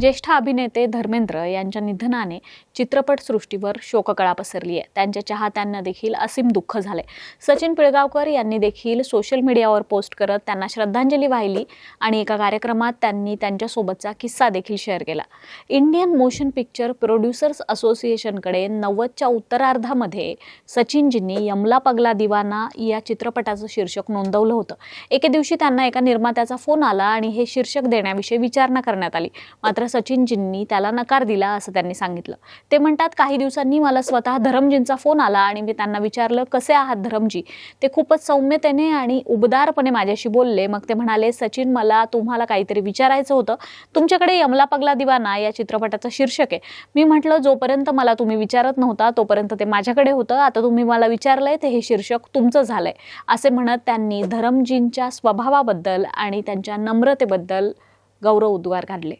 ज्येष्ठ अभिनेते धर्मेंद्र यांच्या निधनाने चित्रपटसृष्टीवर शोककळा पसरली आहे. त्यांच्या चाहत्यांना देखील असीम दुःख झाले सचिन पिळगावकर यांनी देखील सोशल मीडियावर पोस्ट करत त्यांना श्रद्धांजली वाहिली आणि एका कार्यक्रमात त्यांनी त्यांच्यासोबतचा किस्सा देखील शेअर केला. इंडियन मोशन पिक्चर प्रोड्युसर्स असोसिएशनकडे नव्वदच्या उत्तरार्धामध्ये सचिनजींनी यमला पगला दिवाना या चित्रपटाचं शीर्षक नोंदवलं होतं. एके दिवशी त्यांना एका निर्मात्याचा फोन आला आणि हे शीर्षक देण्याविषयी विचारणा करण्यात आली. मात्र सचिनजींनी त्याला नकार दिला असं त्यांनी सांगितलं. ते म्हणतात काही दिवसांनी मला स्वतः धरमजींचा फोन आला आणि मी त्यांना विचारलं कसे आहात धरमजी? ते खूपच सौम्यतेने आणि उबदारपणे माझ्याशी बोलले. मग ते म्हणाले सचिन मला तुम्हाला काहीतरी विचारायचं होतं. तुमच्याकडे यमला पगला दिवाना या चित्रपटाचं शीर्षक आहे. मी म्हटलं जोपर्यंत मला तुम्ही विचारत नव्हता तोपर्यंत ते माझ्याकडे होतं. आता तुम्ही मला विचारलंय ते हे शीर्षक तुमचं झालंय. असे म्हणत त्यांनी धरमजींच्या स्वभावाबद्दल आणि त्यांच्या नम्रतेबद्दल गौरव उद्गार काढले